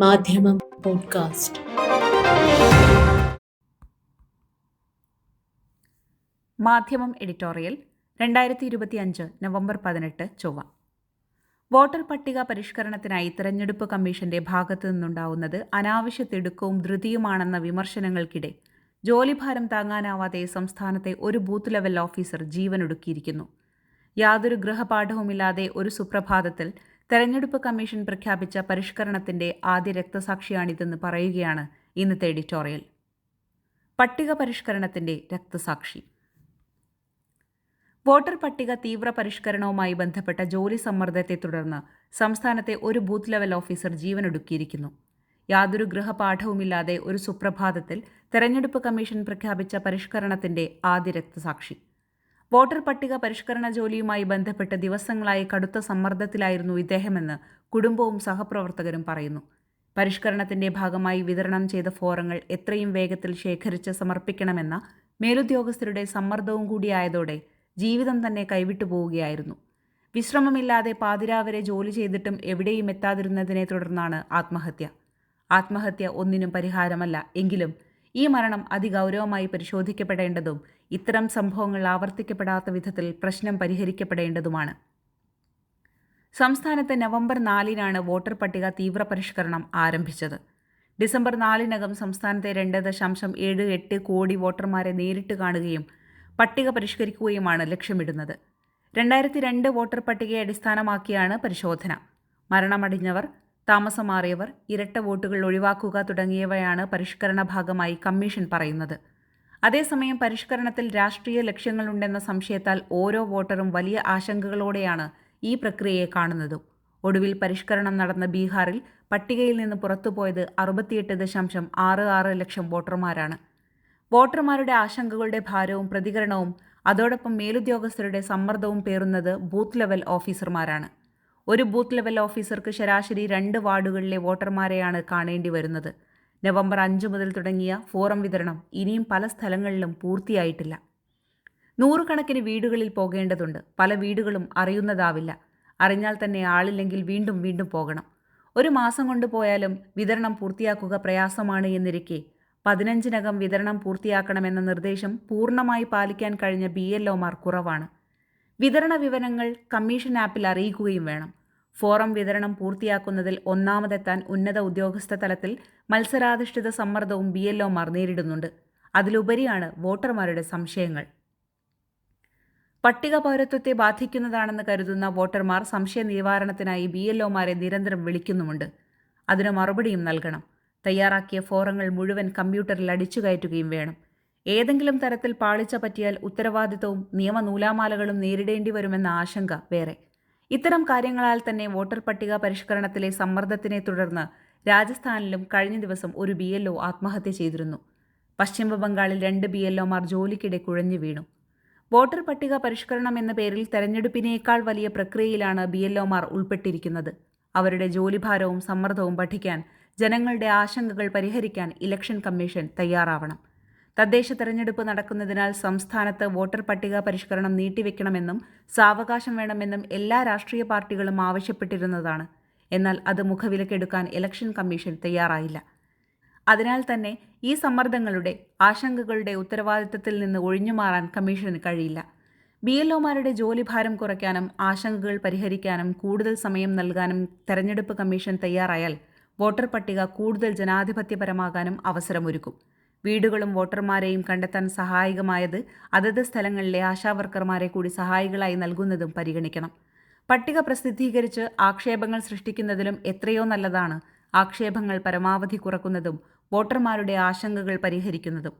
മാധ്യമം പോഡ്കാസ്റ്റ്. മാധ്യമം എഡിറ്റോറിയൽ രണ്ടായിരത്തി ഇരുപത്തി അഞ്ച് നവംബർ പതിനെട്ട് ചൊവ്വ. വോട്ടർ പട്ടിക പരിഷ്കരണത്തിനായി തെരഞ്ഞെടുപ്പ് കമ്മീഷന്റെ ഭാഗത്തു നിന്നുണ്ടാവുന്നത് അനാവശ്യ തിടുക്കവും ധൃതിയുമാണെന്ന വിമർശനങ്ങൾക്കിടെ ജോലിഭാരം താങ്ങാനാവാതെ സംസ്ഥാനത്തെ ഒരു ബൂത്ത് ലെവൽ ഓഫീസർ ജീവനൊടുക്കിയിരിക്കുന്നു. യാതൊരു ഗൃഹപാഠവുമില്ലാതെ ഒരു സുപ്രഭാതത്തിൽ തെരഞ്ഞെടുപ്പ് കമ്മീഷൻ പ്രഖ്യാപിച്ച പരിഷ്കരണത്തിന്റെ ആദ്യ രക്തസാക്ഷിയാണിതെന്ന് പറയുകയാണ് ഇന്നത്തെ എഡിറ്റോറിയൽ. പട്ടിക പരിഷ്കരണത്തിന്റെ രക്തസാക്ഷി. വോട്ടർ പട്ടിക തീവ്ര പരിഷ്കരണവുമായി ബന്ധപ്പെട്ട ജോലി സമ്മർദ്ദത്തെ തുടർന്ന് സംസ്ഥാനത്തെ ഒരു ബൂത്ത് ലെവൽ ഓഫീസർ ജീവനൊടുക്കിയിരിക്കുന്നു. യാതൊരു ഗൃഹപാഠവുമില്ലാതെ ഒരു സുപ്രഭാതത്തിൽ തെരഞ്ഞെടുപ്പ് കമ്മീഷൻ പ്രഖ്യാപിച്ച പരിഷ്കരണത്തിന്റെ ആദ്യ രക്തസാക്ഷി. വോട്ടർ പട്ടിക പരിഷ്കരണ ജോലിയുമായി ബന്ധപ്പെട്ട് ദിവസങ്ങളായി കടുത്ത സമ്മർദ്ദത്തിലായിരുന്നു ഇദ്ദേഹമെന്ന് കുടുംബവും സഹപ്രവർത്തകരും പറയുന്നു. പരിഷ്കരണത്തിന്റെ ഭാഗമായി വിതരണം ചെയ്ത ഫോറങ്ങൾ എത്രയും വേഗത്തിൽ ശേഖരിച്ച് സമർപ്പിക്കണമെന്ന മേലുദ്യോഗസ്ഥരുടെ സമ്മർദ്ദവും കൂടിയായതോടെ ജീവിതം തന്നെ കൈവിട്ടു പോവുകയായിരുന്നു. വിശ്രമമില്ലാതെ പാതിരാവരെ ജോലി ചെയ്തിട്ടും എവിടെയും എത്താതിരുന്നതിനെ തുടർന്നാണ് ആത്മഹത്യ. ആത്മഹത്യ ഒന്നിനും പരിഹാരമല്ല. എങ്കിലും ഈ മരണം അതിഗൗരവമായി പരിശോധിക്കപ്പെടേണ്ടതും ഇത്തരം സംഭവങ്ങൾ ആവർത്തിക്കപ്പെടാത്ത വിധത്തിൽ പ്രശ്നം പരിഹരിക്കപ്പെടേണ്ടതുമാണ്. സംസ്ഥാനത്ത് നവംബർ നാലിനാണ് വോട്ടർ പട്ടിക തീവ്ര പരിഷ്കരണം ആരംഭിച്ചത്. ഡിസംബർ നാലിനകം സംസ്ഥാനത്തെ രണ്ട് ദശാംശം ഏഴ് എട്ട് കോടി വോട്ടർമാരെ നേരിട്ട് കാണുകയും പട്ടിക പരിഷ്കരിക്കുകയുമാണ് ലക്ഷ്യമിടുന്നത്. രണ്ടായിരത്തി രണ്ട് വോട്ടർ പട്ടികയെ അടിസ്ഥാനമാക്കിയാണ് പരിശോധന. മരണമടിഞ്ഞവർ താമസം മാറിയവർ ഇരട്ട വോട്ടുകൾ ഒഴിവാക്കുക തുടങ്ങിയവയാണ് പരിഷ്കരണ ഭാഗമായി കമ്മീഷൻ പറയുന്നത്. അതേസമയം പരിഷ്കരണത്തിൽ രാഷ്ട്രീയ ലക്ഷ്യങ്ങളുണ്ടെന്ന സംശയത്താൽ ഓരോ വോട്ടറും വലിയ ആശങ്കകളോടെയാണ് ഈ പ്രക്രിയയെ കാണുന്നതും. ഒടുവിൽ പരിഷ്കരണം നടന്ന ബീഹാറിൽ പട്ടികയിൽ നിന്ന് പുറത്തുപോയത് അറുപത്തിയെട്ട് ദശാംശം ആറ് ആറ് ലക്ഷം വോട്ടർമാരാണ്. വോട്ടർമാരുടെ ആശങ്കകളുടെ ഭാരവും പ്രതികരണവും അതോടൊപ്പം മേലുദ്യോഗസ്ഥരുടെ സമ്മർദ്ദവും പേറുന്നത് ബൂത്ത് ലെവൽ ഓഫീസർമാരാണ്. ഒരു ബൂത്ത് ലെവൽ ഓഫീസർക്ക് ശരാശരി രണ്ട് വാർഡുകളിലെ വോട്ടർമാരെയാണ് കാണേണ്ടി വരുന്നത്. നവംബർ അഞ്ച് മുതൽ തുടങ്ങിയ ഫോറം വിതരണം ഇനിയും പല സ്ഥലങ്ങളിലും പൂർത്തിയായിട്ടില്ല. നൂറുകണക്കിന് വീടുകളിൽ പോകേണ്ടതുണ്ട്. പല വീടുകളും അറിയുന്നതാവില്ല. അറിഞ്ഞാൽ തന്നെ ആളില്ലെങ്കിൽ വീണ്ടും വീണ്ടും പോകണം. ഒരു മാസം കൊണ്ട് പോയാലും വിതരണം പൂർത്തിയാക്കുക പ്രയാസമാണ് എന്നിരിക്കെ. പതിനഞ്ചിനകം വിതരണം പൂർത്തിയാക്കണമെന്ന നിർദ്ദേശം പൂർണമായി പാലിക്കാൻ കഴിഞ്ഞ ബി എൽ ഒമാർ കുറവാണ്. വിതരണ വിവരങ്ങൾ കമ്മീഷൻ ആപ്പിൽ അറിയിക്കുകയും വേണം. ഫോറം വിതരണം പൂർത്തിയാക്കുന്നതിൽ ഒന്നാമതെത്താൻ ഉന്നത ഉദ്യോഗസ്ഥ തലത്തിൽ മത്സരാധിഷ്ഠിത സമ്മർദ്ദവും ബി എൽ ഒമാർ നേരിടുന്നുണ്ട്. അതിലുപരിയാണ് വോട്ടർമാരുടെ സംശയങ്ങൾ. പട്ടിക പൗരത്വത്തെ ബാധിക്കുന്നതാണെന്ന് കരുതുന്ന വോട്ടർമാർ സംശയ നിവാരണത്തിനായി ബി എൽ ഒമാരെ നിരന്തരം വിളിക്കുന്നുമുണ്ട്. അതിന് മറുപടിയും നൽകണം. തയ്യാറാക്കിയ ഫോറങ്ങൾ മുഴുവൻ കമ്പ്യൂട്ടറിൽ അടിച്ചു കയറ്റുകയും വേണം. ഏതെങ്കിലും തരത്തിൽ പാളിച്ച പറ്റിയാൽ ഉത്തരവാദിത്തവും നിയമനൂലാമാലകളും നേരിടേണ്ടി വരുമെന്ന ആശങ്ക വേറെ. ഇത്തരം കാര്യങ്ങളാൽ തന്നെ വോട്ടർ പട്ടിക പരിഷ്കരണത്തിലെ സമ്മർദ്ദത്തിനെ തുടർന്ന് രാജസ്ഥാനിലും കഴിഞ്ഞ ദിവസം ഒരു ബി എൽഒ ആത്മഹത്യ ചെയ്തിരുന്നു. പശ്ചിമ ബംഗാളിൽ രണ്ട് ബി എൽഒമാർ ജോലിക്കിടെ കുഴഞ്ഞു വീണു. വോട്ടർ പട്ടിക പരിഷ്കരണം എന്ന പേരിൽ തെരഞ്ഞെടുപ്പിനേക്കാൾ വലിയ പ്രക്രിയയിലാണ് ബി എൽഒമാർ ഉൾപ്പെട്ടിരിക്കുന്നത്. അവരുടെ ജോലിഭാരവും സമ്മർദ്ദവും പഠിക്കാൻ ജനങ്ങളുടെ ആശങ്കകൾ പരിഹരിക്കാൻ ഇലക്ഷൻ കമ്മീഷൻ തയ്യാറാവണം. തദ്ദേശ തെരഞ്ഞെടുപ്പ് നടക്കുന്നതിനാൽ സംസ്ഥാനത്ത് വോട്ടർ പട്ടിക പരിഷ്കരണം നീട്ടിവെക്കണമെന്നും സാവകാശം വേണമെന്നും എല്ലാ രാഷ്ട്രീയ പാർട്ടികളും ആവശ്യപ്പെട്ടിരുന്നതാണ്. എന്നാൽ അത് മുഖവിലക്കെടുക്കാൻ ഇലക്ഷൻ കമ്മീഷൻ തയ്യാറായില്ല. അതിനാൽ തന്നെ ഈ സമ്മർദ്ദങ്ങളുടെ ആശങ്കകളുടെ ഉത്തരവാദിത്തത്തിൽ നിന്ന് ഒഴിഞ്ഞുമാറാൻ കമ്മീഷന് കഴിയില്ല. ബി എൽ ഒമാരുടെ ജോലിഭാരം കുറയ്ക്കാനും ആശങ്കകൾ പരിഹരിക്കാനും കൂടുതൽ സമയം നൽകാനും തെരഞ്ഞെടുപ്പ് കമ്മീഷൻ തയ്യാറായാൽ വോട്ടർ പട്ടിക കൂടുതൽ ജനാധിപത്യപരമാകാനും അവസരമൊരുക്കും. വീടുകളും വോട്ടർമാരെയും കണ്ടെത്താൻ സഹായകമായത് അതത് സ്ഥലങ്ങളിലെ ആശാവർക്കർമാരെ കൂടി സഹായികളായി നൽകുന്നതും പരിഗണിക്കണം. പട്ടിക പ്രസിദ്ധീകരിച്ച് ആക്ഷേപങ്ങൾ സൃഷ്ടിക്കുന്നതിലും എത്രയോ നല്ലതാണ് ആക്ഷേപങ്ങൾ പരമാവധി കുറക്കുന്നതും വോട്ടർമാരുടെ ആശങ്കകൾ പരിഹരിക്കുന്നതും.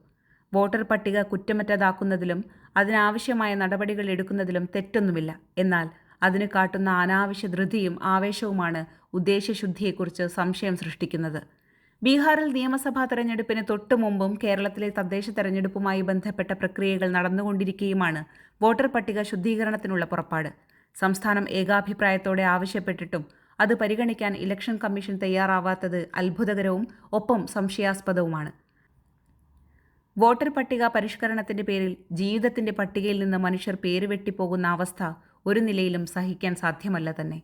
വോട്ടർ പട്ടിക കുറ്റമറ്റതാക്കുന്നതിലും അതിനാവശ്യമായ നടപടികൾ എടുക്കുന്നതിലും തെറ്റൊന്നുമില്ല. എന്നാൽ അതിന് കാട്ടുന്ന അനാവശ്യ ധൃതിയും ആവേശവുമാണ് ഉദ്ദേശ്യശുദ്ധിയെക്കുറിച്ച് സംശയം സൃഷ്ടിക്കുന്നത്. ബീഹാറിൽ നിയമസഭാ തെരഞ്ഞെടുപ്പിന് തൊട്ടു മുമ്പും കേരളത്തിലെ തദ്ദേശ തെരഞ്ഞെടുപ്പുമായി ബന്ധപ്പെട്ട പ്രക്രിയകൾ നടന്നുകൊണ്ടിരിക്കുകയുമാണ് വോട്ടർ പട്ടിക ശുദ്ധീകരണത്തിനുള്ള പുറപ്പാട്. സംസ്ഥാനം ഏകാഭിപ്രായത്തോടെ ആവശ്യപ്പെട്ടിട്ടും അത് പരിഗണിക്കാൻ ഇലക്ഷൻ കമ്മീഷൻ തയ്യാറാവാത്തത് അത്ഭുതകരവും ഒപ്പം സംശയാസ്പദവുമാണ്. വോട്ടർ പട്ടിക പരിഷ്കരണത്തിന്റെ പേരിൽ ജീവിതത്തിന്റെ പട്ടികയിൽ നിന്ന് മനുഷ്യർ പേര് വെട്ടിപ്പോകുന്ന അവസ്ഥ ഒരു നിലയിലും സഹിക്കാൻ സാധ്യമല്ല തന്നെ.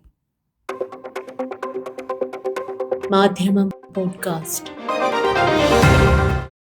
മാധ്യമം Podcast.